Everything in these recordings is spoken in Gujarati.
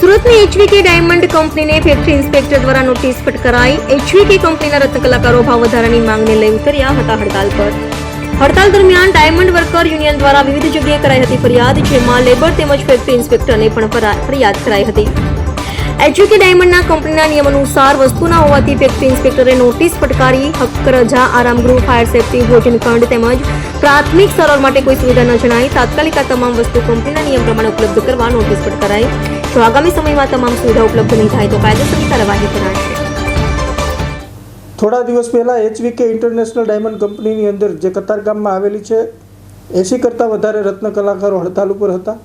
સુરતની એચવીકે ડાયમંડ કંપનીને ફેક્ટરી ઇન્સ્પેક્ટર દ્વારા નોટિસ ફટકારાઈ એચવીકે કંપનીના રત્ન ભાવ વધારાની માંગને લઈ ઉતર્યા હતા હડતાલ પર. હડતાલ દરમિયાન ડાયમંડ વર્કર યુનિયન દ્વારા વિવિધ જગ્યાએ કરાઈ હતી ફરિયાદ, જેમાં લેબર તેમજ ફેક્ટરી ઇન્સ્પેક્ટરને પણ ફરા- ફરિયાદ કરાઈ હતી. એચયુકે ડાયમંડના કંપનીના નિયમ અનુસાર વસ્તુ ના હોવાથી ફેક્ટરી ઇન્સ્પેક્ટરે નોટિસ ફટકારી હક્ક રજા આરામગૃહ ફાયર સેફટી, ભોજન ખંડ તેમજ પ્રાથમિક સારવાર માટે કોઈ સુવિધા ન જણાઈ તાત્કાલિક આ તમામ વસ્તુ કંપનીના નિયમ પ્રમાણે ઉપલબ્ધ કરવા નોટિસ ફટકારાઈ. જો આગામી સમયમાં તમામ સુવિધા ઉપલબ્ધ નહીં થાય તો કાયદેસરની કાર્યવાહી કરાશે. થોડા દિવસ પહેલાં એચવીકે ઇન્ટરનેશનલ ડાયમંડ કંપનીની અંદર, જે કતારગામમાં આવેલી છે, એંસી કરતાં વધારે રત્ન કલાકારો હડતાલ ઉપર હતા.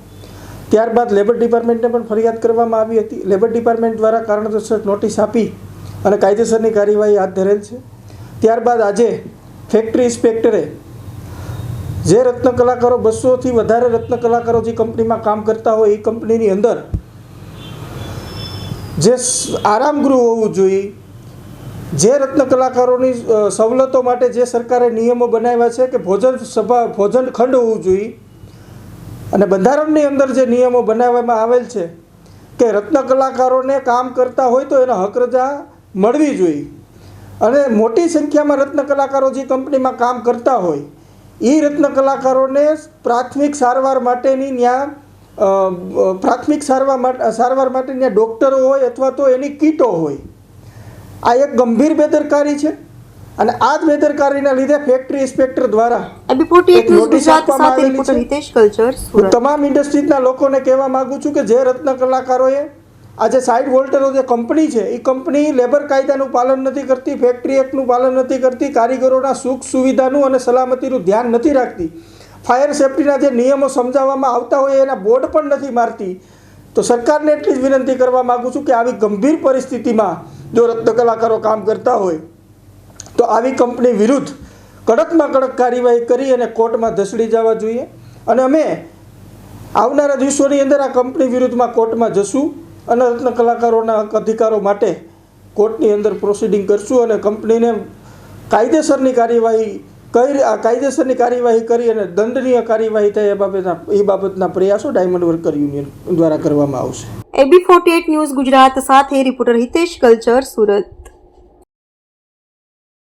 ત્યારબાદ લેબર ડિપાર્ટમેન્ટને પણ ફરિયાદ કરવામાં આવી હતી. લેબર ડિપાર્ટમેન્ટ દ્વારા કારણોસર નોટિસ આપી અને કાયદેસરની કાર્યવાહી હાથ ધરેલ છે. ત્યારબાદ આજે ફેક્ટરી ઇન્સ્પેક્ટરે જે રત્ન કલાકારો બસોથી વધારે રત્ન કલાકારો જે કંપનીમાં કામ કરતા હોય એ કંપનીની અંદર જે આરામગૃહ હોવું જોઈએ, જે રત્ન કલાકારોની સવલતો માટે જે સરકારે નિયમો બનાવ્યા છે કે ભોજન સભા, ભોજન ખંડ હોવું જોઈએ અને બંધારણની અંદર જે નિયમો બનાવવામાં આવેલ છે કે રત્ન કલાકારોને કામ કરતા હોય તો એને હક રજા મળવી જોઈએ. અને મોટી સંખ્યામાં રત્ન કલાકારો જે કંપનીમાં કામ કરતા હોય એ રત્ન કલાકારોને પ્રાથમિક સારવાર માટેની ત્યાં પ્રાથમિક સારવાર માટે સારવાર માટે ત્યાં ડૉક્ટરો હોય અથવા તો એની કીટો હોય. આ એક ગંભીર બેદરકારી છે. અને આ જ બેદરકારીના લીધે ફેક્ટરી ઇન્સ્પેક્ટર દ્વારા એક નોટિસ આપવામાં આવેલી છે. હિતેશ કલ્ચર હું તમામ ઇન્ડસ્ટ્રીઝના લોકોને કહેવા માંગુ છું કે જે રત્ન કલાકારોએ આજે સાઇડ વોલ્ટરો જે કંપની છે એ કંપની લેબર કાયદાનું પાલન નથી કરતી ફેક્ટરી એક્ટનું પાલન નથી કરતી કારીગરોના સુખ સુવિધાનું અને સલામતીનું ધ્યાન નથી રાખતી. ફાયર સેફટીના જે નિયમો સમજાવવામાં આવતા હોય એના બોર્ડ પણ નથી મારતી. તો સરકારને એટલી જ વિનંતી કરવા માગું છું કે આવી ગંભીર પરિસ્થિતિમાં જો રત્ન કલાકારો કામ કરતા હોય તો આવી કંપની વિરુદ્ધ કડકમાં કડક કાર્યવાહી કરી અને કોર્ટમાં ધસડી જવા જોઈએ. અને અમે આવનારા દિવસોની અંદર આ કંપની વિરુદ્ધમાં કોર્ટમાં જશું અને રત્ન કલાકારોના અધિકારો માટે કોર્ટની અંદર પ્રોસિડિંગ કરશું અને કંપનીને કાયદેસરની કાર્યવાહી કઈ કાયદેસરની કાર્યવાહી કરી અને દંડનીય કાર્યવાહી થાય એ બાબતના એ બાબતના પ્રયાસો ડાયમંડ વર્કર યુનિયન દ્વારા કરવામાં આવશે. એબી ફોર્ટી ન્યૂઝ ગુજરાત સાથે રિપોર્ટર હિતેશ કલ્ચર, સુરત.